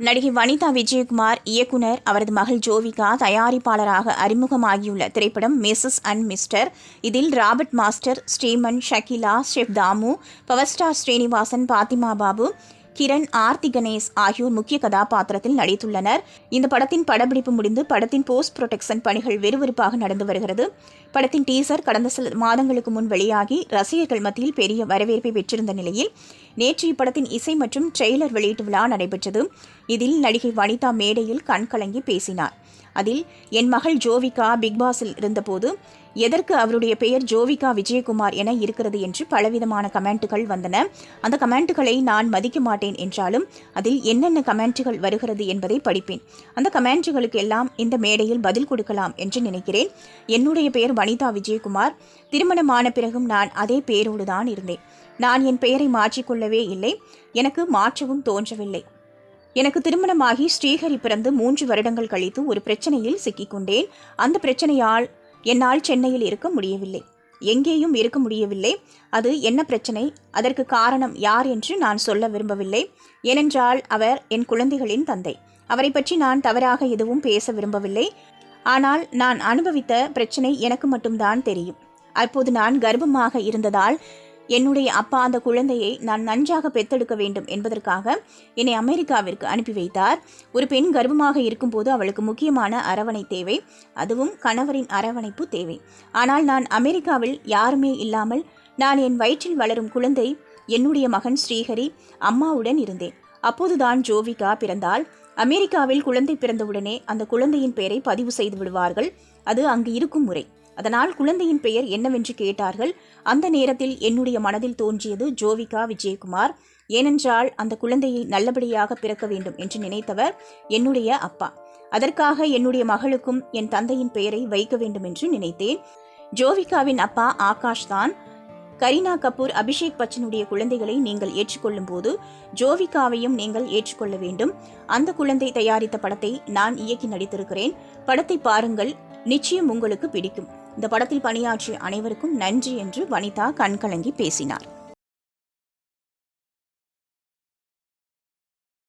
நடிகை வனிதா விஜயகுமார் இயக்குனர் அவரது மகள் ஜோவிகா தயாரிப்பாளராக அறிமுகமாகியுள்ள திரைப்படம் மிஸ்ஸஸ் அண்ட் மிஸ்டர் இதில் Robert master Sriman Shakeela chef Damu power star Srinivasan Fathima Babu Kiran Aarthi Ganesh ஆகியோர் முக்கிய கதாபாத்திரத்தில் நடித்துள்ளனர். இந்த படத்தின் படப்பிடிப்பு முடிந்து படத்தின் போஸ்ட் ப்ரொடெக்ஷன் பணிகள் விறுவிறுப்பாக நடந்து வருகிறது. படத்தின் டீசர் கடந்த சில மாதங்களுக்கு முன் வெளியாகி ரசிகர்கள் மத்தியில் பெரிய வரவேற்பை பெற்றிருந்த நிலையில் நேற்று இப்படத்தின் இசை மற்றும் ட்ரெய்லர் வெளியீட்டு விழா நடைபெற்றது. இதில் நடிகை வனிதா மேடையில் கண்கலங்கி பேசினார். அதில் என் மகள் ஜோவிகா பிக்பாஸில் இருந்தபோது எதற்கு அவருடைய பெயர் ஜோவிகா விஜயகுமார் என இருக்கிறது? என்று பலவிதமான கமெண்ட்டுகள் வந்தன. அந்த கமெண்ட்டுகளை நான் மதிக்க மாட்டேன் என்றாலும் அதில் என்னென்ன கமெண்ட்டுகள் வருகிறது என்பதை படிப்பேன். அந்த கமெண்ட்டுகளுக்கு எல்லாம் இந்த மேடையில் பதில் கொடுக்கலாம் என்று நினைக்கிறேன். என்னுடைய பெயர் வனிதா விஜயகுமார். திருமணமான பிறகும் நான் அதே பெயரோடு தான் இருந்தேன். நான் என் பெயரை மாற்றிக்கொள்ளவே இல்லை. எனக்கு மாற்றவும் தோன்றவில்லை. எனக்கு திருமணமாகி ஸ்ரீஹரி பிறந்து மூன்று வருடங்கள் கழித்து ஒரு பிரச்சனையில் சிக்கிக்கொண்டேன். அந்த பிரச்சனையால் என்னால் சென்னையில் இருக்க முடியவில்லை. எங்கேயும் இருக்க முடியவில்லை. அது என்ன பிரச்சனை? அதற்கு காரணம் யார் என்று நான் சொல்ல விரும்பவில்லை. ஏனென்றால் அவர் என் குழந்தைகளின் தந்தை. அவரை பற்றி நான் தவறாக எதுவும் பேச விரும்பவில்லை. ஆனால் நான் அனுபவித்த பிரச்சனை எனக்கு மட்டும்தான் தெரியும். அப்போது நான் கர்ப்பமாக இருந்ததால் என்னுடைய அப்பா அந்த குழந்தையை நான் நன்றாக பெத்தெடுக்க வேண்டும் என்பதற்காக என்னை அமெரிக்காவிற்கு அனுப்பி வைத்தார். ஒரு பெண் கர்ப்பமாக இருக்கும்போது அவளுக்கு முக்கியமான அரவணை தேவை. அதுவும் கணவரின் அரவணைப்பு தேவை. ஆனால் நான் அமெரிக்காவில் யாருமே இல்லாமல் நான் என் வயிற்றில் வளரும் குழந்தை என்னுடைய மகன் ஸ்ரீஹரி அம்மாவுடன் இருந்தேன். அப்போதுதான் ஜோவிகா பிறந்தால் அமெரிக்காவில் குழந்தை பிறந்தவுடனே அந்த குழந்தையின் பெயரை பதிவு செய்து விடுவார்கள். அது அங்கு இருக்கும் முறை. அதனால் குழந்தையின் பெயர் என்னவென்று கேட்டார்கள். அந்த நேரத்தில் என்னுடைய மனதில் தோன்றியது ஜோவிகா விஜயகுமார். ஏனென்றால் அந்த குழந்தையை நல்லபடியாக பிறக்க வேண்டும் என்று நினைத்தவர் என்னுடைய அப்பா. அதற்காக என்னுடைய மகளுக்கும் என் தந்தையின் பெயரை வைக்க வேண்டும் என்று நினைத்தேன். ஜோவிகாவின் அப்பா ஆகாஷ் தான். கரீனா கபூர் அபிஷேக் பச்சனுடைய குழந்தைகளை நீங்கள் ஏற்றுக்கொள்ளும் போது ஜோவிகாவையும் நீங்கள் ஏற்றுக்கொள்ள வேண்டும். அந்த குழந்தை தயாரித்த படத்தை நான் இயக்கி நடித்திருக்கிறேன். படத்தை பாருங்கள். நிச்சயம் உங்களுக்கு பிடிக்கும். இந்த படத்தில் பணியாற்றிய அனைவருக்கும் நன்றி என்று வனிதா கண்கலங்கி பேசினார்.